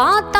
పాత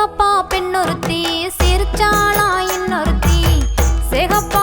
சிகப்பா பெண்ணொருத்தி சிரிச்சாளா இன்னொருத்தி சிகப்பா